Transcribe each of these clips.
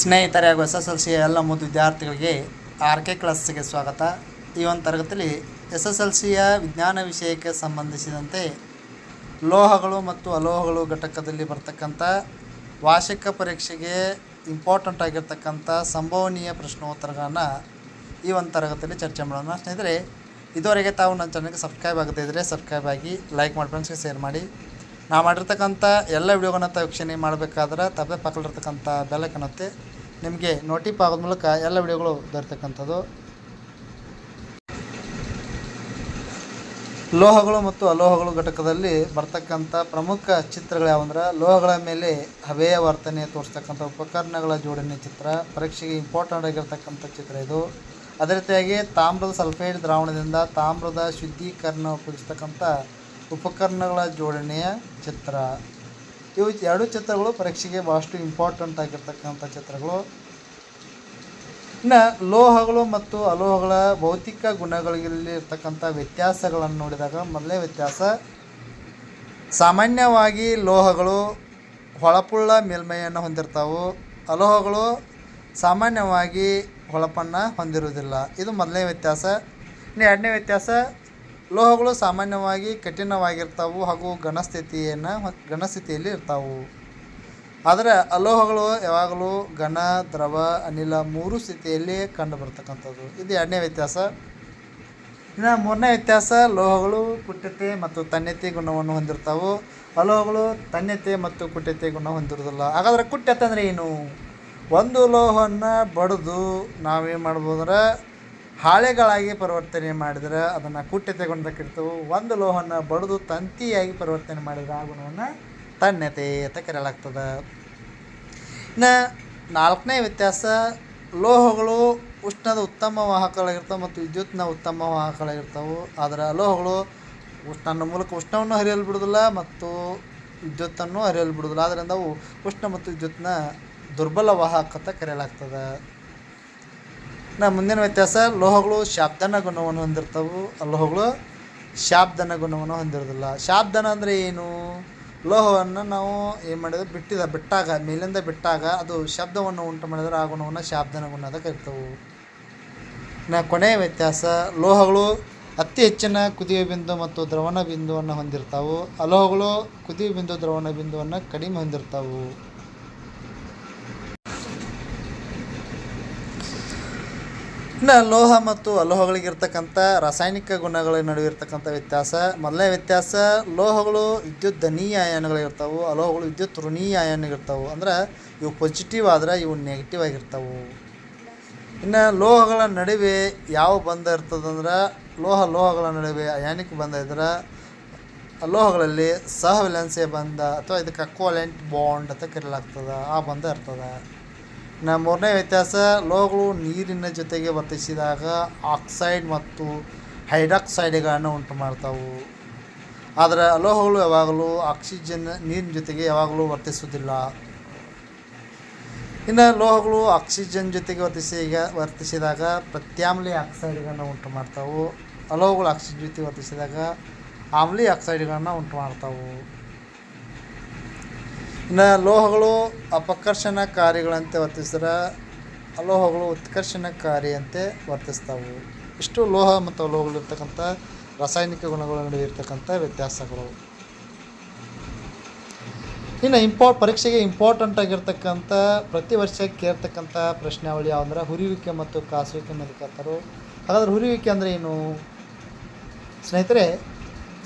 ಸ್ನೇಹಿತರೆ ಹಾಗೂ S S L ಸಿಯ ಎಲ್ಲ ಮುದ್ದು ವಿದ್ಯಾರ್ಥಿಗಳಿಗೆ ಆರ್ ಕೆ ಕ್ಲಾಸ್ಗೆ ಸ್ವಾಗತ. ಈ ಒಂದು ತರಗತಿಯಲ್ಲಿ ಎಸ್ ಎಸ್ ಎಲ್ ಸಿಯ ವಿಜ್ಞಾನ ವಿಷಯಕ್ಕೆ ಸಂಬಂಧಿಸಿದಂತೆ ಲೋಹಗಳು ಮತ್ತು ಅಲೋಹಗಳು ಘಟಕದಲ್ಲಿ ಬರ್ತಕ್ಕಂಥ ವಾರ್ಷಿಕ ಪರೀಕ್ಷೆಗೆ ಇಂಪಾರ್ಟೆಂಟ್ ಆಗಿರ್ತಕ್ಕಂಥ ಸಂಭವನೀಯ ಪ್ರಶ್ನೋತ್ತರಗಳನ್ನು ಈ ಒಂದು ತರಗತಿಯಲ್ಲಿ ಚರ್ಚೆ ಮಾಡೋಣ. ಸ್ನೇಹಿತರೆ, ಇದುವರೆಗೆ ತಾವು ನನ್ನ ಚಾನಲ್ಗೆ ಸಬ್ಸ್ಕ್ರೈಬ್ ಆಗದೇ ಇದ್ದರೆ ಸಬ್ಸ್ಕ್ರೈಬ್ ಆಗಿ ಲೈಕ್ ಮಾಡಿ ಫ್ರೆಂಡ್ಸ್ಗೆ ಶೇರ್ ಮಾಡಿ. ನಾ ಮಾಡಿರ್ತಕ್ಕಂಥ ಎಲ್ಲ ವಿಡಿಯೋಗಳನ್ನ ತಾವು ವೀಕ್ಷಣೆ ಮಾಡಬೇಕಾದ್ರೆ ತಪ್ಪೇ ಪಕ್ಕಲಿರ್ತಕ್ಕಂಥ ಬೆಲೆ ಒತ್ತಿ ನಿಮಗೆ ನೋಟಿಪ್ ಆಗೋದ ಮೂಲಕ ಎಲ್ಲ ವಿಡಿಯೋಗಳು ದೊರೆತಕ್ಕಂಥದ್ದು. ಲೋಹಗಳು ಮತ್ತು ಅಲೋಹಗಳು ಘಟಕದಲ್ಲಿ ಬರ್ತಕ್ಕಂಥ ಪ್ರಮುಖ ಚಿತ್ರಗಳು ಯಾವಂದ್ರೆ ಲೋಹಗಳ ಮೇಲೆ ಹವೆಯ ವರ್ತನೆ ತೋರಿಸ್ತಕ್ಕಂಥ ಉಪಕರಣಗಳ ಜೋಡಣೆ ಚಿತ್ರ, ಪರೀಕ್ಷೆಗೆ ಇಂಪಾರ್ಟೆಂಟ್ ಆಗಿರ್ತಕ್ಕಂಥ ಚಿತ್ರ ಇದು. ಅದೇ ರೀತಿಯಾಗಿ ತಾಮ್ರದ ಸಲ್ಫೈಡ್ ದ್ರಾವಣದಿಂದ ತಾಮ್ರದ ಶುದ್ಧೀಕರಣ ಉಪಯೋಗಿಸ್ತಕ್ಕಂಥ ಉಪಕರಣಗಳ ಜೋಡಣೆಯ ಚಿತ್ರ. ಇವು ಎರಡು ಚಿತ್ರಗಳು ಪರೀಕ್ಷೆಗೆ ಭಾಳಷ್ಟು ಇಂಪಾರ್ಟೆಂಟ್ ಆಗಿರ್ತಕ್ಕಂಥ ಚಿತ್ರಗಳು. ಇನ್ನು ಲೋಹಗಳು ಮತ್ತು ಅಲೋಹಗಳ ಭೌತಿಕ ಗುಣಗಳಲ್ಲಿ ಇರ್ತಕ್ಕಂಥ ವ್ಯತ್ಯಾಸಗಳನ್ನು ನೋಡಿದಾಗ ಮೊದಲೇ ವ್ಯತ್ಯಾಸ. ಸಾಮಾನ್ಯವಾಗಿ ಲೋಹಗಳು ಹೊಳಪುಳ್ಳ ಮೇಲ್ಮೈಯನ್ನು ಹೊಂದಿರ್ತಾವೆ. ಅಲೋಹಗಳು ಸಾಮಾನ್ಯವಾಗಿ ಹೊಳಪನ್ನು ಹೊಂದಿರುವುದಿಲ್ಲ. ಇದು ಮೊದಲನೇ ವ್ಯತ್ಯಾಸ. ಇನ್ನು ಎರಡನೇ ವ್ಯತ್ಯಾಸ ಲೋಹಗಳು ಸಾಮಾನ್ಯವಾಗಿ ಕಠಿಣವಾಗಿರ್ತಾವು ಹಾಗೂ ಘನಸ್ಥಿತಿಯನ್ನು ಘನಸ್ಥಿತಿಯಲ್ಲಿ ಇರ್ತಾವು. ಆದರೆ ಅಲೋಹಗಳು ಯಾವಾಗಲೂ ಘನ, ದ್ರವ, ಅನಿಲ ಮೂರು ಸ್ಥಿತಿಯಲ್ಲಿ ಕಂಡುಬರ್ತಕ್ಕಂಥದ್ದು. ಇದು ಎರಡನೇ ವ್ಯತ್ಯಾಸ. ಇನ್ನು ಮೂರನೇ ವ್ಯತ್ಯಾಸ, ಲೋಹಗಳು ಕುಟ್ಯತೆ ಮತ್ತು ತನ್ಯತೆ ಗುಣವನ್ನು ಹೊಂದಿರ್ತಾವು. ಅಲೋಹಗಳು ತನ್ಯತೆ ಮತ್ತು ಕುಟ್ಯತೆ ಗುಣ ಹೊಂದಿರೋದಿಲ್ಲ ಹಾಗಾದ್ರೆ ಕುಟ್ಯತೆ ಅಂದರೆ ಏನು? ಒಂದು ಲೋಹವನ್ನು ಬಡಿದು ನಾವೇನು ಮಾಡ್ಬೋದ್ರೆ ಹಾಳೆಗಳಾಗಿ ಪರಿವರ್ತನೆ ಮಾಡಿದ್ರೆ ಅದನ್ನು ಕುಟ್ಟಿ ಗುಣದ ಕರಿತೇವೆ ಒಂದು ಲೋಹನ ಬಡಿದು ತಂತಿಯಾಗಿ ಪರಿವರ್ತನೆ ಮಾಡಿದ್ರೆ ಆ ಗುಣವನ್ನು ತನ್ಯತೆ ಅಂತ ಕರೆಯಲಾಗ್ತದೆ. ಇನ್ನು ನಾಲ್ಕನೇ ವ್ಯತ್ಯಾಸ, ಲೋಹಗಳು ಉಷ್ಣದ ಉತ್ತಮ ವಾಹಕಗಳಾಗಿರ್ತವೆ ಮತ್ತು ವಿದ್ಯುತ್ನ ಉತ್ತಮ ವಾಹಕಗಳಾಗಿರ್ತವೆ. ಆದರೆ ಲೋಹಗಳು ಉಷ್ಣನ ಮೂಲಕ ಉಷ್ಣವನ್ನು ಹರಿಯಲು ಬಿಡೋದಿಲ್ಲ ಮತ್ತು ವಿದ್ಯುತ್ತನ್ನು ಹರಿಯಲು ಬಿಡೋದಿಲ್ಲ ಆದ್ದರಿಂದ ಅವು ಉಷ್ಣ ಮತ್ತು ವಿದ್ಯುತ್ನ ದುರ್ಬಲ ವಾಹಕ ಅಂತ ಕರೆಯಲಾಗ್ತದೆ. ಇನ್ನು ಮುಂದಿನ ವ್ಯತ್ಯಾಸ, ಲೋಹಗಳು ಶಾಬ್ದನ ಗುಣವನ್ನು ಹೊಂದಿರ್ತವೆ. ಲೋಹಗಳು ಶಾಬ್ದನ ಗುಣವನ್ನು ಹೊಂದಿರೋದಿಲ್ಲ ಶಾಬ್ದನ ಅಂದರೆ ಏನು? ಲೋಹವನ್ನು ನಾವು ಏನು ಮಾಡಿದ್ರೆ ಬಿಟ್ಟಿದ, ಬಿಟ್ಟಾಗ, ಮೇಲಿಂದ ಬಿಟ್ಟಾಗ ಅದು ಶಬ್ದವನ್ನು ಉಂಟು ಮಾಡಿದರೆ ಆ ಗುಣವನ್ನು ಶಾಬ್ದನ ಗುಣ ಅಂತ ಕರಿತವು. ನಾ ಕೊನೆಯ ವ್ಯತ್ಯಾಸ, ಲೋಹಗಳು ಅತಿ ಹೆಚ್ಚಿನ ಕುದಿಯುವ ಬಿಂದು ಮತ್ತು ದ್ರವಣ ಬಿಂದುವನ್ನು ಹೊಂದಿರ್ತಾವು. ಅಲೋಹಗಳು ಕುದಿಯುವ ಬಿಂದು, ದ್ರವಣ ಬಿಂದುವನ್ನು ಕಡಿಮೆ ಹೊಂದಿರ್ತಾವು. ಇನ್ನು ಲೋಹ ಮತ್ತು ಅಲೋಹಗಳಿಗಿರ್ತಕ್ಕಂಥ ರಾಸಾಯನಿಕ ಗುಣಗಳ ನಡುವೆ ಇರ್ತಕ್ಕಂಥ ವ್ಯತ್ಯಾಸ. ಮೊದಲನೇ ವ್ಯತ್ಯಾಸ, ಲೋಹಗಳು ವಿದ್ಯುತ್ ಧನೀಯ ಅಯಾನುಗಳಿರ್ತಾವೆ ಅಲೋಹಗಳು ವಿದ್ಯುತ್ ಋಣೀಯ ಅಯಾನುಗಳಿರ್ತಾವೆ ಅಂದ್ರೆ ಇವು ಪಾಸಿಟಿವ್ ಆದ್ರೆ ಇವು ನೆಗೆಟಿವ್ ಆಗಿರ್ತಾವೆ. ಇನ್ನು ಲೋಹಗಳ ನಡುವೆ ಯಾವ ಬಂಧ ಇರ್ತದಂದ್ರೆ ಲೋಹ ಲೋಹಗಳ ನಡುವೆ ಅಯಾನಿಕ್ ಬಂಧ ಇದ್ರೆ ಲೋಹಗಳಲ್ಲಿ ಸಹವಿಲೆನ್ಸಿಯ ಬಂಧ ಅಥವಾ ಇದಕ್ಕೆ ಅಕ್ವಾಲೆಂಟ್ ಬಾಂಡ್ ಅಂತ ಕರೆಯಲಾಗ್ತದೆ ಆ ಬಂಧ ಇರ್ತದೆ. ಇನ್ನು ಮೂರನೇ ವ್ಯತ್ಯಾಸ, ಲೋಹಗಳು ನೀರಿನ ಜೊತೆಗೆ ವರ್ತಿಸಿದಾಗ ಆಕ್ಸೈಡ್ ಮತ್ತು ಹೈಡ್ರಾಕ್ಸೈಡ್ಗಳನ್ನು ಉಂಟು ಮಾಡ್ತಾವು. ಆದರೆ ಅಲೋಹಗಳು ಯಾವಾಗಲೂ ಆಕ್ಸಿಜನ್, ನೀರಿನ ಜೊತೆಗೆ ಯಾವಾಗಲೂ ವರ್ತಿಸುವುದಿಲ್ಲ. ಇನ್ನು ಲೋಹಗಳು ಆಕ್ಸಿಜನ್ ಜೊತೆಗೆ ವರ್ತಿಸಿಗ ವರ್ತಿಸಿದಾಗ ಪ್ರತ್ಯಾಮ್ಲಿ ಆಕ್ಸೈಡ್ಗಳನ್ನು ಉಂಟು ಮಾಡ್ತಾವು. ಅಲೋಹಗಳು ಆಕ್ಸಿಜನ್ ಜೊತೆ ವರ್ತಿಸಿದಾಗ ಆಮ್ಲಿ ಆಕ್ಸೈಡ್ಗಳನ್ನು ಉಂಟು ಮಾಡ್ತಾವು. ಇನ್ನು ಲೋಹಗಳು ಅಪಕರ್ಷಣಕಾರಿಗಳಂತೆ ವರ್ತಿಸಿದ್ರೆ, ಅಲೋಹಗಳು ಉತ್ಕರ್ಷಣಕಾರಿಯಂತೆ ವರ್ತಿಸ್ತಾವು. ಇಷ್ಟು ಲೋಹ ಮತ್ತು ಅಲೋಹಗಳಿರ್ತಕ್ಕಂಥ ರಾಸಾಯನಿಕ ಗುಣಗಳ ನಡುವೆ ಇರ್ತಕ್ಕಂಥ ವ್ಯತ್ಯಾಸಗಳು. ಇನ್ನು ಇಂಪಾ ಪರೀಕ್ಷೆಗೆ ಇಂಪಾರ್ಟೆಂಟ್ ಆಗಿರ್ತಕ್ಕಂಥ, ಪ್ರತಿ ವರ್ಷ ಕೇಳ್ತಕ್ಕಂಥ ಪ್ರಶ್ನಾವಳಿ ಯಾವಂದ್ರೆ ಹುರಿಯುವಿಕೆ ಮತ್ತು ಕಾಸುವಿಕೆ ಮೇಲೆ ಕೇಳ್ತಾರೆ. ಹಾಗಾದ್ರೆ ಹುರಿಯುವಿಕೆ ಅಂದರೆ ಏನು? ಸ್ನೇಹಿತರೆ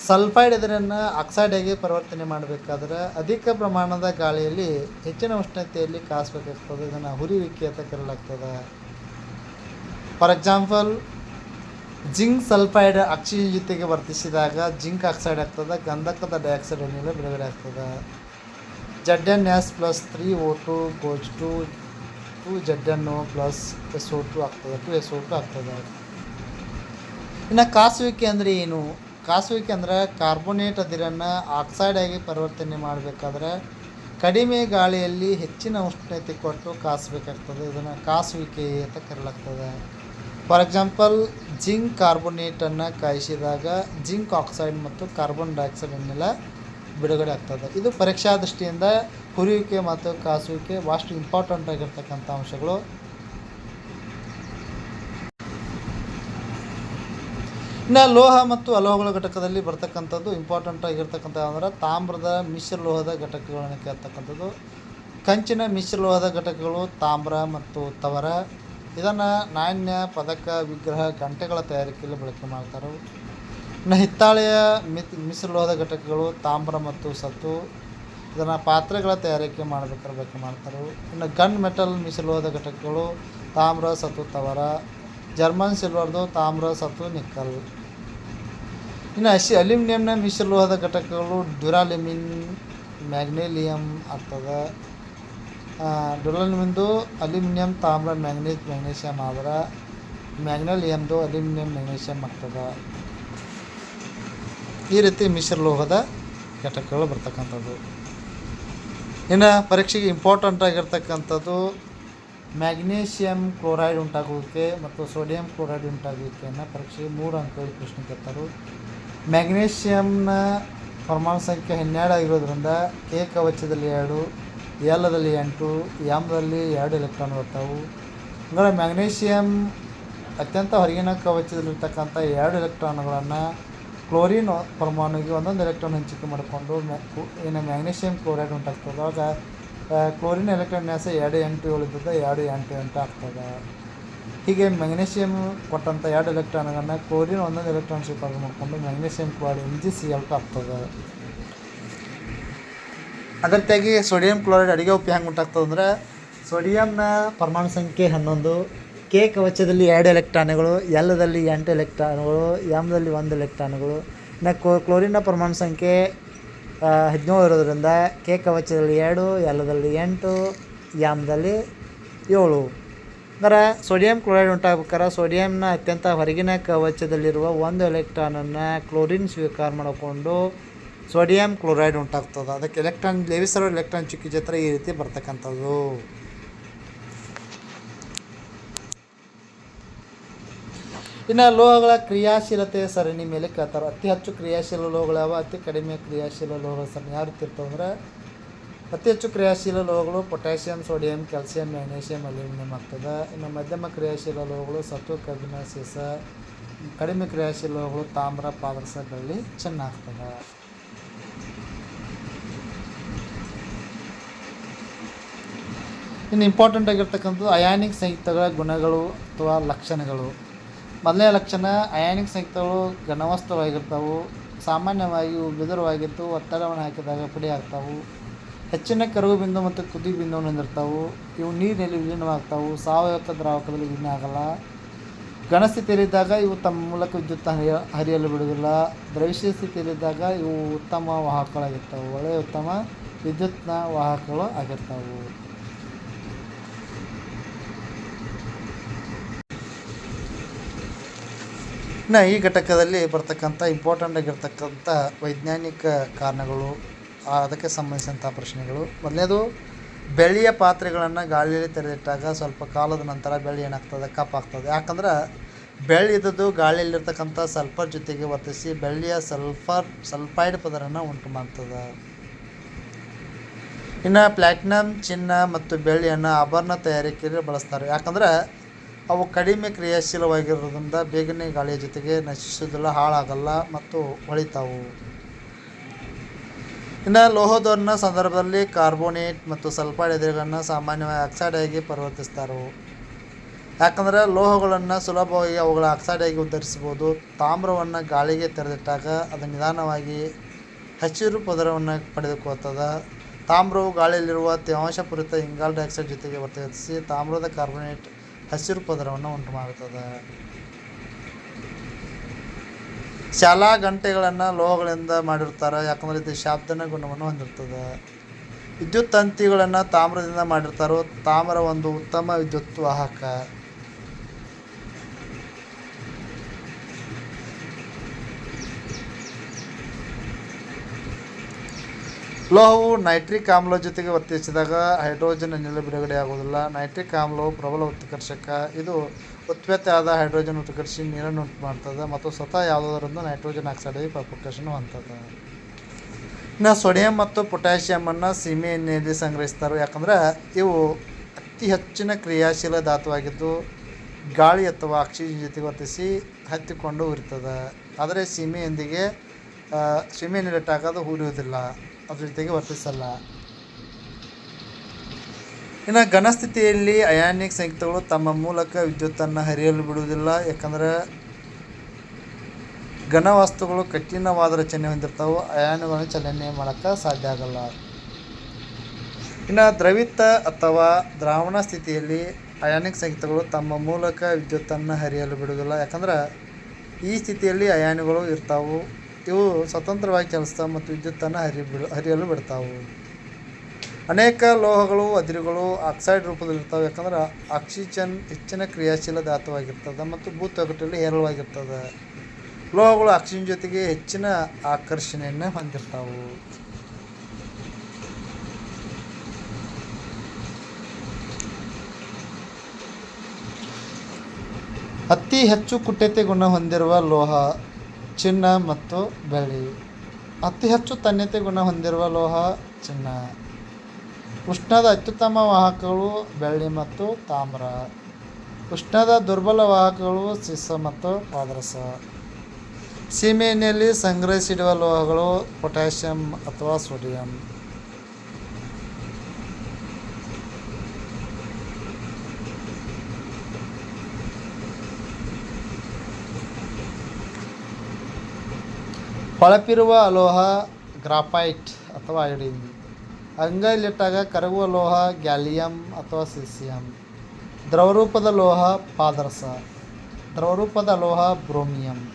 ಸಲ್ಫೈಡ್ ಇದರನ್ನು ಆಕ್ಸೈಡಾಗಿ ಪರಿವರ್ತನೆ ಮಾಡಬೇಕಾದ್ರೆ ಅಧಿಕ ಪ್ರಮಾಣದ ಗಾಳಿಯಲ್ಲಿ ಹೆಚ್ಚಿನ ಉಷ್ಣತೆಯಲ್ಲಿ ಕಾಸಬೇಕಾಗ್ತದೆ ಇದನ್ನು ಹುರಿವಿಕೆ ಅಂತ ಕರೆಯಲಾಗ್ತದೆ for example zinc sulphide oxygen ಜೊತೆಗೆ ವರ್ತಿಸಿದಾಗ ಜಿಂಕ್ ಆಕ್ಸೈಡ್ ಆಗ್ತದೆ, ಗಂಧಕದ ಡೈಆಕ್ಸೈಡ್ ಮೇಲೆ ಬಿಡುಗಡೆ ಆಗ್ತದೆ. Z N S plus three O two goes to two Z N O plus S O two ಆಗ್ತದೆ ಟು ಎಸ್ ಓ ಟು ಆಗ್ತದೆ. ಇನ್ನು ಕಾಸುವಿಕೆ ಅಂದರೆ ಏನು? ಕಾಸುವಿಕೆ ಅಂದರೆ ಕಾರ್ಬೋನೇಟ್ ಅದಿರನ್ನು ಆಕ್ಸೈಡ್ ಆಗಿ ಪರಿವರ್ತನೆ ಮಾಡಬೇಕಾದ್ರೆ ಕಡಿಮೆ ಗಾಳಿಯಲ್ಲಿ ಹೆಚ್ಚಿನ ಉಷ್ಣತೆ ಕೊಟ್ಟು ಕಾಸಬೇಕಾಗ್ತದೆ. ಇದನ್ನು ಕಾಸುವಿಕೆ ಅಂತ ಕರೆಯಲಾಗ್ತದೆ ಫಾರ್ ಎಕ್ಸಾಂಪಲ್ ಜಿಂಕ್ ಕಾರ್ಬೋನೇಟನ್ನು ಕಾಯಿಸಿದಾಗ ಜಿಂಕ್ ಆಕ್ಸೈಡ್ ಮತ್ತು ಕಾರ್ಬನ್ ಡೈಆಕ್ಸೈಡನ್ನೆಲ್ಲ ಬಿಡುಗಡೆ ಆಗ್ತದೆ. ಇದು ಪರೀಕ್ಷಾ ದೃಷ್ಟಿಯಿಂದ ಹುರಿಯುವಿಕೆ ಮತ್ತು ಕಾಸುವಿಕೆ ಭಾಷ್ಟು ಇಂಪಾರ್ಟೆಂಟ್ ಆಗಿರ್ತಕ್ಕಂಥ ಅಂಶಗಳು. ಇನ್ನು ಲೋಹ ಮತ್ತು ಅಲೋಹಗಳ ಘಟಕದಲ್ಲಿ ಬರ್ತಕ್ಕಂಥದ್ದು ಇಂಪಾರ್ಟೆಂಟ್ ಆಗಿರ್ತಕ್ಕಂಥ ಅಂದ್ರೆ ತಾಮ್ರದ ಮಿಶ್ರಲೋಹದ ಘಟಕಗಳನ್ನು ಕೇಳ್ತಕ್ಕಂಥದ್ದು. ಕಂಚಿನ ಮಿಶ್ರಲೋಹದ ಘಟಕಗಳು ತಾಮ್ರ ಮತ್ತು ತವರ. ಇದನ್ನು ನಾಣ್ಯ, ಪದಕ, ವಿಗ್ರಹ, ಗಂಟೆಗಳ ತಯಾರಿಕೆಯಲ್ಲಿ ಬಳಕೆ ಮಾಡ್ತಾರೆ. ಇನ್ನು ಹಿತ್ತಾಳೆಯ ಮಿತ್ ಮಿಶ್ರಲೋಹದ ಘಟಕಗಳು ತಾಮ್ರ ಮತ್ತು ಸತು ಇದನ್ನು ಪಾತ್ರೆಗಳ ತಯಾರಿಕೆ ಮಾಡಬೇಕಾದ್ರೆ ಬಳಕೆ ಮಾಡ್ತಾರೆ. ಇನ್ನು ಗನ್ ಮೆಟಲ್ ಮಿಶ್ರಲೋಹದ ಘಟಕಗಳು ತಾಮ್ರ ಸತು ತವರ. ಜರ್ಮನ್ ಸಿಲ್ವರ್ದು ತಾಮ್ರ ಸತು ನಿಕ್ಕಲ್. ಇನ್ನು ಅಶಿ ಅಲ್ಯೂಮಿನಿಯಂನ ಮಿಶ್ರಲೋಹದ ಘಟಕಗಳು ಡ್ಯುರಾಲಿಮಿನ್, ಮ್ಯಾಗ್ನೇಲಿಯಂ ಆಗ್ತದೆ. ಡ್ಯುರಾಲಿಮಿನ್ದು ಅಲ್ಯೂಮಿನಿಯಂ, ತಾಮ್ರ, ಮ್ಯಾಗ್ನೀಸ್ ಮ್ಯಾಗ್ನೀಷಿಯಮ್ ಆದ್ರೆ ಮ್ಯಾಗ್ನಲಿಯಮ್ದು ಅಲ್ಯೂಮಿನಿಯಂ ಮ್ಯಾಗ್ನೀಷಿಯಮ್ ಆಗ್ತದೆ. ಈ ರೀತಿ ಮಿಶ್ರಲೋಹದ ಘಟಕಗಳು ಬರ್ತಕ್ಕಂಥದ್ದು. ಇನ್ನು ಪರೀಕ್ಷೆಗೆ ಇಂಪಾರ್ಟೆಂಟ್ ಆಗಿರ್ತಕ್ಕಂಥದ್ದು ಮ್ಯಾಗ್ನೀಷಿಯಮ್ ಕ್ಲೋರೈಡ್ ಉಂಟಾಗುವಿಕೆ ಮತ್ತು ಸೋಡಿಯಂ ಕ್ಲೋರೈಡ್ ಉಂಟಾಗುವಿಕೆಯನ್ನು ಪರೀಕ್ಷೆ ಮೂರು ಅಂಕಗಳು ಪ್ರಶ್ನೆ ಕೇಳ್ತಾರೆ. ಮ್ಯಾಗ್ನೀಷಿಯಮ್ನ ಪರಮಾಣು ಸಂಖ್ಯೆ ಹನ್ನೆರಡು ಆಗಿರೋದ್ರಿಂದ ಕೆ ಕವಚದಲ್ಲಿ ಎರಡು ಎಲ್ಲದಲ್ಲಿ ಎಂಟು ಯಾಮದಲ್ಲಿ ಎರಡು ಎಲೆಕ್ಟ್ರಾನ್ ಬರ್ತಾವೆ. ಅಂದರೆ ಮ್ಯಾಗ್ನೀಷಿಯಮ್ ಅತ್ಯಂತ ಹೊರಗಿನ ಕವಚದಲ್ಲಿರ್ತಕ್ಕಂಥ ಎರಡು ಎಲೆಕ್ಟ್ರಾನ್ಗಳನ್ನು ಕ್ಲೋರಿನ್ ಪರಮಾಣುವಿಗೆ ಒಂದೊಂದು ಎಲೆಕ್ಟ್ರಾನ್ ಹಂಚಿಕೆ ಮಾಡಿಕೊಂಡು ಮ್ಯಾ ಏನು ಮ್ಯಾಗ್ನೀಷಿಯಮ್ ಕ್ಲೋರೈಡ್ ಉಂಟಾಗ್ತದೆ ಆವಾಗ ಕ್ಲೋರಿನ್ ಎಲೆಕ್ಟ್ರಾನ್ ನ್ಯಾಸ ಎರಡು ಎಂಟು ಇದ್ದದ್ದು ಎರಡು ಎಂಟು ಎಂಟು ಆಗ್ತದೆ. ಹೀಗೆ ಮೆಗ್ನೀಷಿಯಮ್ ಕೊಟ್ಟಂಥ ಎರಡು ಎಲೆಕ್ಟ್ರಾನ್ಗಳನ್ನು ಕ್ಲೋರಿನ್ ಒಂದೊಂದು ಎಲೆಕ್ಟ್ರಾನ್ ಸ್ವೀಕಾರ ಮಾಡಿಕೊಂಡು magnesium chloride M G C L ಆಗ್ತದೆ ಅದೇ ಸೋಡಿಯಂ ಕ್ಲೋರೈಡ್ ಅಡಿಗೆ ಉಪ್ಪು ಹೆಂಗೆ ಉಂಟಾಗ್ತದೆ ಅಂದರೆ ಸೋಡಿಯಂನ ಪರಮಾಣು ಸಂಖ್ಯೆ ಹನ್ನೊಂದು ಕೆ ಕವಚದಲ್ಲಿ ಎರಡು ಎಲೆಕ್ಟ್ರಾನ್ಗಳು ಎಲ್ಲದಲ್ಲಿ ಎಂಟು ಎಲೆಕ್ಟ್ರಾನ್ಗಳು ಎಮ್ದಲ್ಲಿ ಒಂದು ಎಲೆಕ್ಟ್ರಾನ್ಗಳು ಇನ್ನು ಕ್ಲೋರಿನ್ನ ಪರಮಾಣು ಸಂಖ್ಯೆ ಹದಿನೇಳು ಇರೋದ್ರಿಂದ ಕೆ ಕವಚದಲ್ಲಿ ಎರಡು, ಎಲ್ಲದಲ್ಲಿ ಎಂಟು, ಯಾಮ್ದಲ್ಲಿ ಏಳು. ಅಂದರೆ ಸೋಡಿಯಂ ಕ್ಲೋರೈಡ್ ಉಂಟಾಗ್ಬೇಕಾದ್ರೆ ಸೋಡಿಯಂನ ಅತ್ಯಂತ ಹೊರಗಿನ ಕವಚದಲ್ಲಿರುವ ಒಂದು ಎಲೆಕ್ಟ್ರಾನನ್ನು ಕ್ಲೋರಿನ್ ಸ್ವೀಕಾರ ಮಾಡಿಕೊಂಡು ಸೋಡಿಯಂ ಕ್ಲೋರೈಡ್ ಉಂಟಾಗ್ತದೆ. ಅದಕ್ಕೆ ಎಲೆಕ್ಟ್ರಾನ್, ಲೇವಿಸರೋ ಎಲೆಕ್ಟ್ರಾನ್ ಚುಕ್ಕಿ ಜತ್ರ ಈ ರೀತಿ ಬರ್ತಕ್ಕಂಥದ್ದು. ಇನ್ನು ಲೋಹಗಳ ಕ್ರಿಯಾಶೀಲತೆ ಸರಣಿ ಮೇಲೆ ಕೇಳ್ತಾರೆ. ಅತಿ ಹೆಚ್ಚು ಕ್ರಿಯಾಶೀಲ ಲೋಹಗಳು ಯಾವ ಅತಿ ಕಡಿಮೆ ಕ್ರಿಯಾಶೀಲ ಲೋಹಗಳ ಸರಣಿ ಯಾವ ರೀತಿ ಅಂದ್ರೆ ಅತಿ ಹೆಚ್ಚು ಕ್ರಿಯಾಶೀಲ ಲೋಹಗಳು potassium, sodium, calcium magnesium aluminium ಆಗ್ತದೆ. ಇನ್ನು ಮಧ್ಯಮ ಕ್ರಿಯಾಶೀಲ ಲೋಹಗಳು ಸತ್ವ ಕಬ್ಬಿಣ ಸೀಸ ಕಡಿಮೆ ಕ್ರಿಯಾಶೀಲ ಲೋಹಗಳು ತಾಮ್ರ, ಪಾದರಸ, ಬೆಳ್ಳಿ ಚೆನ್ನ ಆಗ್ತದೆ. ಇನ್ನು ಇಂಪಾರ್ಟೆಂಟ್ ಆಗಿರ್ತಕ್ಕಂಥದ್ದು ಅಯಾನಿಕ್ ಸಂಯುಕ್ತಗಳ ಗುಣಗಳು ಅಥವಾ ಲಕ್ಷಣಗಳು. ಮೊದಲನೇ ಲಕ್ಷಣ ಅಯಾನಿಕ್ ಸಂಯುಕ್ತಗಳು ಘನವಸ್ತುವಾಗಿರ್ತಾವೆ, ಸಾಮಾನ್ಯವಾಗಿ ಇವು ಒತ್ತಡವನ್ನು ಹಾಕಿದಾಗ ಪುಡಿ ಆಗ್ತಾವೆ. ಹೆಚ್ಚಿನ ಕರುವು ಬಿಂದು ಮತ್ತು ಕುದಿ ಬಿಂದುವನ್ನು ಹೊಂದಿರ್ತಾವೆ. ಇವು ನೀರಿನಲ್ಲಿ ವಿಲೀನವಾಗ್ತಾವೆ. ಸಾವಯವ ದ್ರಾವಕದಲ್ಲಿ ವಿಲೀನ ಆಗಲ್ಲ. ಘನಸ್ಥಿತಿಯಲ್ಲಿದ್ದಾಗ ಇವು ತಮ್ಮ ಮೂಲಕ ವಿದ್ಯುತ್ ಹರಿಯ, ಹರಿಯಲು ಬಿಡುವುದಿಲ್ಲ. ದ್ರವ್ಯ ಸ್ಥಿತಿಯಲ್ಲಿದ್ದಾಗ ಇವು ಉತ್ತಮ ವಾಹಕಗಳಾಗಿರ್ತವೆ. ಒಳ್ಳೆಯ ಉತ್ತಮ ವಿದ್ಯುತ್ನ ವಾಹಕಗಳು ಆಗಿರ್ತಾವೆ. ಇನ್ನು ಈ ಘಟಕದಲ್ಲಿ ಬರ್ತಕ್ಕಂಥ ಇಂಪಾರ್ಟೆಂಟ್ ಆಗಿರ್ತಕ್ಕಂಥ ವೈಜ್ಞಾನಿಕ ಕಾರಣಗಳು ಅದಕ್ಕೆ ಸಂಬಂಧಿಸಿದಂಥ ಪ್ರಶ್ನೆಗಳು. ಮೊದಲನೇದು, ಬೆಳ್ಳಿಯ ಪಾತ್ರೆಗಳನ್ನು ಗಾಳಿಯಲ್ಲಿ ತೆರೆದಿಟ್ಟಾಗ ಸ್ವಲ್ಪ ಕಾಲದ ನಂತರ ಬೆಳ್ಳಿ ಏನಾಗ್ತದೆ? ಕಪ್ಪಾಗ್ತದೆ ಯಾಕಂದ್ರೆ ಇದ್ದದ್ದು ಗಾಳಿಯಲ್ಲಿರ್ತಕ್ಕಂಥ ಸಲ್ಫರ್ ಜೊತೆಗೆ ವರ್ತಿಸಿ ಬೆಳ್ಳಿಯ ಸಲ್ಫರ್ ಸಲ್ಫೈಡ್ ಪದರನ್ನು ಉಂಟು ಮಾಡ್ತದೆ. ಇನ್ನು ಪ್ಲ್ಯಾಟಿನಮ್ ಚಿನ್ನ ಮತ್ತು ಬೆಳ್ಳಿಯನ್ನು ಆಭರಣ ತಯಾರಿಕೆಯಲ್ಲಿ ಬಳಸ್ತಾರೆ. ಯಾಕಂದ್ರೆ ಅವು ಕಡಿಮೆ ಕ್ರಿಯಾಶೀಲವಾಗಿರೋದ್ರಿಂದ ಬೇಗನೆ ಗಾಳಿಯ ಜೊತೆಗೆ ನಶಿಸುವುದಿಲ್ಲ, ಹಾಳಾಗಲ್ಲ ಮತ್ತು ಹೊಳಿತಾವು ಇನ್ನು ಲೋಹದೋರ್ನ ಸಂದರ್ಭದಲ್ಲಿ ಕಾರ್ಬೋನೇಟ್ ಮತ್ತು ಸಲ್ಫೈಡ್ ಎದುರುಗಳನ್ನು ಸಾಮಾನ್ಯವಾಗಿ ಆಕ್ಸೈಡ್ ಆಗಿ ಪರಿವರ್ತಿಸ್ತಾರೆ. ಯಾಕಂದರೆ ಲೋಹಗಳನ್ನು ಸುಲಭವಾಗಿ ಅವುಗಳ ಆಕ್ಸೈಡ್ ಆಗಿ ಉದ್ಧರಿಸ್ಬೋದು ತಾಮ್ರವನ್ನು ಗಾಳಿಗೆ ತೆರೆದಿಟ್ಟಾಗ ಅದು ನಿಧಾನವಾಗಿ ಹಸಿರು ಪದರವನ್ನು ಪಡೆದುಕೊಳ್ತದೆ ತಾಮ್ರವು ಗಾಳಿಯಲ್ಲಿರುವ ತೇವಾಂಶಪೂರಿತ ಇಂಗಾಲ್ ಡೈಆಕ್ಸೈಡ್ ಜೊತೆಗೆ ವರ್ತಿಸಿ ತಾಮ್ರದ ಕಾರ್ಬೋನೇಟ್ ಹಸಿರು ಪದರವನ್ನು ಉಂಟು ಮಾಡುತ್ತದೆ. ಶಾಲಾ ಗಂಟೆಗಳನ್ನು ಲೋಹಗಳಿಂದ ಮಾಡಿರ್ತಾರೆ ಯಾಕಂದ್ರೆ ಇದು ಶಾಬ್ದನ ಗುಣವನ್ನು ಹೊಂದಿರ್ತದೆ ವಿದ್ಯುತ್ ತಂತಿಗಳನ್ನು ತಾಮ್ರದಿಂದ ಮಾಡಿರ್ತಾರೋ ತಾಮ್ರ ಒಂದು ಉತ್ತಮ ವಿದ್ಯುತ್ ವಾಹಕ. ಲೋಹವು ನೈಟ್ರಿಕ್ ಆಮ್ಲ ಜೊತೆಗೆ ಒತ್ತಿಸಿದಾಗ ಹೈಡ್ರೋಜನ್ ಅನಿಲ ಬಿಡುಗಡೆ ಆಗುವುದಿಲ್ಲ. ನೈಟ್ರಿಕ್ ಆಮ್ಲವು ಪ್ರಬಲ ಉತ್ಕರ್ಷಕ. ಇದು ಉತ್ಪತ್ತಿ ಆದ ಹೈಡ್ರೋಜನ್ ಉತ್ಕರ್ಷಿ ನೀರನ್ನು ಉಂಟು ಮಾಡ್ತದೆ ಮತ್ತು ಸ್ವತಃ ಯಾವುದರಿಂದ ನೈಟ್ರೋಜನ್ ಆಕ್ಸೈಡ್ ಪ್ರಪೋಕೇಶನ್ ಹೊಂದ್ತದೆ. ಇನ್ನು ಸೋಡಿಯಂ ಮತ್ತು ಪೊಟ್ಯಾಷಿಯಮನ್ನು ಸೀಮೆ ಎಣ್ಣೆಯಲ್ಲಿ ಸಂಗ್ರಹಿಸ್ತಾರೆ. ಯಾಕಂದ್ರೆ ಇವು ಅತಿ ಹೆಚ್ಚಿನ ಕ್ರಿಯಾಶೀಲ ಧಾತುವಾಗಿದ್ದು ಗಾಳಿ ಅಥವಾ ಆಕ್ಸಿಜನ್ ಜೊತೆಗೆ ವರ್ತಿಸಿ ಹತ್ತಿಕೊಂಡು ಉರಿತದೆ. ಆದರೆ ಸೀಮೆಯೊಂದಿಗೆ ಸೀಮೆ ಎಣ್ಣೆ ಉರಿಯುವುದಿಲ್ಲ ಅದ್ರ ಜೊತೆಗೆ ವರ್ತಿಸಲ್ಲ. ಇನ್ನು ಘನಸ್ಥಿತಿಯಲ್ಲಿ ಅಯಾನಿಕ್ ಸಂಯುಕ್ತಗಳು ತಮ್ಮ ಮೂಲಕ ವಿದ್ಯುತ್ತನ್ನು ಹರಿಯಲು ಬಿಡುವುದಿಲ್ಲ. ಯಾಕಂದರೆ ಘನ ವಸ್ತುಗಳು ಕಠಿಣವಾದ ರಚನೆ ಹೊಂದಿರ್ತಾವೆ. ಅಯಾನುಗಳನ್ನು ಚಲನೆ ಮಾಡೋಕ್ಕೆ ಸಾಧ್ಯ ಆಗಲ್ಲ. ಇನ್ನು ದ್ರವಿತ ಅಥವಾ ದ್ರಾವಣ ಸ್ಥಿತಿಯಲ್ಲಿ ಅಯಾನಿಕ್ ಸಂಯುಕ್ತಗಳು ತಮ್ಮ ಮೂಲಕ ವಿದ್ಯುತ್ತನ್ನು ಹರಿಯಲು ಬಿಡುವುದಿಲ್ಲ. ಯಾಕಂದ್ರೆ ಈ ಸ್ಥಿತಿಯಲ್ಲಿ ಅಯಾನುಗಳು ಇರ್ತಾವು. ಇವು ಸ್ವತಂತ್ರವಾಗಿ ಚಲಿಸ್ತಾವೆ ಮತ್ತು ವಿದ್ಯುತ್ತನ್ನು ಹರಿ ಬಿಡು ಹರಿಯಲು ಬಿಡ್ತಾವು. ಅನೇಕ ಲೋಹಗಳು, ಅದಿರುಗಳು ಆಕ್ಸೈಡ್ ರೂಪದಲ್ಲಿರ್ತಾವೆ ಯಾಕಂದ್ರೆ ಆಕ್ಸಿಜನ್ ಹೆಚ್ಚಿನ ಕ್ರಿಯಾಶೀಲ ಧಾತುವಾಗಿರ್ತದೆ ಮತ್ತು ಭೂತಗಟ್ಟಲ್ಲಿ ಹೇರಳವಾಗಿರ್ತದೆ. ಲೋಹಗಳು ಆಕ್ಸಿಜನ್ ಜೊತೆಗೆ ಹೆಚ್ಚಿನ ಆಕರ್ಷಣೆಯನ್ನು ಹೊಂದಿರ್ತಾವೆ. ಅತಿ ಹೆಚ್ಚು ಕುಟ್ಯತೆ ಗುಣ ಹೊಂದಿರುವ ಲೋಹ ಚಿನ್ನ ಮತ್ತು ಬೆಳ್ಳಿ. ಅತಿ ಹೆಚ್ಚು ತನ್ಯತೆ ಗುಣ ಹೊಂದಿರುವ ಲೋಹ, ಚಿನ್ನ. ಉಷ್ಣದ ಅತ್ಯುತ್ತಮ ವಾಹಕಗಳು ಬೆಳ್ಳಿ ಮತ್ತು ತಾಮ್ರ. ಉಷ್ಣದ ದುರ್ಬಲ ವಾಹಕಗಳು ಸಿಸ ಮತ್ತು ಪಾದರಸ. ಸೀಮೆಎಣ್ಣೆಯಲ್ಲಿ ಸಂಗ್ರಹಿಸಿಡುವ ಲೋಹಗಳು ಪೊಟ್ಯಾಷಿಯಂ ಅಥವಾ ಸೋಡಿಯಂ. ಹೊಳಪಿರುವ ಲೋಹ ಗ್ರಾಫೈಟ್ ಅಥವಾ ಐಡಿನ್. ಅಂಗೈಲಿಟ್ಟಾಗ ಕರಗುವ ಲೋಹ ಗ್ಯಾಲಿಯಂ ಅಥವಾ ಸಿಸಿಯಂ. ದ್ರವರೂಪದ ಲೋಹ ಪಾದರಸ. ದ್ರವರೂಪದ ಲೋಹ ಬ್ರೋಮಿಯಂ.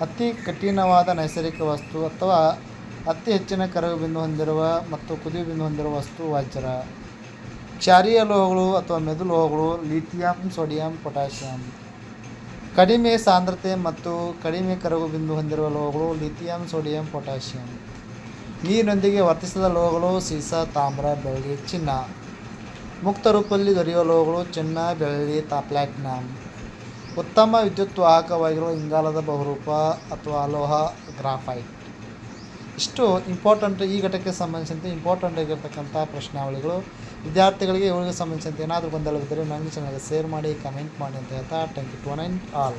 ಅತಿ ಕಠಿಣವಾದ ನೈಸರ್ಗಿಕ ವಸ್ತು ಅಥವಾ ಅತಿ ಹೆಚ್ಚಿನ ಕರಗು ಬಿಂದು ಹೊಂದಿರುವ ಮತ್ತು ಕುದಿಯು ಬಿಂದು ಹೊಂದಿರುವ ವಸ್ತು ವಜ್ರ. ಕ್ಷಾರೀಯ ಲೋಹಗಳು ಅಥವಾ ಮೆದು ಲೋಹಗಳು ಲಿಥಿಯಂ, ಸೋಡಿಯಂ, ಪೊಟ್ಯಾಷಿಯಂ. ಕಡಿಮೆ ಸಾಂದ್ರತೆ ಮತ್ತು ಕಡಿಮೆ ಕರಗು ಬಿಂದು ಹೊಂದಿರುವ ಲೋಹಗಳು ಲಿಥಿಯಂ, ಸೋಡಿಯಂ, ಪೊಟ್ಯಾಷಿಯಂ. ನೀರಿನೊಂದಿಗೆ ವರ್ತಿಸಿದ ಲೋಹಗಳು ಸೀಸ, ತಾಮ್ರ, ಬೆಳ್ಳಿ, ಚಿನ್ನ. ಮುಕ್ತ ರೂಪದಲ್ಲಿ ದೊರೆಯುವ ಲೋಹಗಳು ಚಿನ್ನ, ಬೆಳ್ಳಿ, ತಾ, ಪ್ಲಾಟಿನಂ. ಉತ್ತಮ ವಿದ್ಯುತ್ ವಾಹಕವಾಗಿರುವ ಇಂಗಾಲದ ಬಹುರೂಪ ಅಥವಾ ಲೋಹ, ಗ್ರಾಫೈಟ್. ಇಷ್ಟು ಇಂಪಾರ್ಟೆಂಟ್ ಈ ಘಟಕಕ್ಕೆ ಸಂಬಂಧಿಸಿದಂತೆ ಇಂಪಾರ್ಟೆಂಟ್ ಆಗಿರ್ತಕ್ಕಂಥ ಪ್ರಶ್ನಾವಳಿಗಳು. ವಿದ್ಯಾರ್ಥಿಗಳಿಗೆ ಇವುಗಳಿಗೆ ಸಂಬಂಧಿಸಿದಂತೆ ಏನಾದರೂ ಗೊಂದಲವಿದ್ದರೆ ನನಗೆ ಚೆನ್ನಾಗಿ ಶೇರ್ ಮಾಡಿ ಕಮೆಂಟ್ ಮಾಡಿ ಅಂತ ಹೇಳ್ತಾ thank you to nine all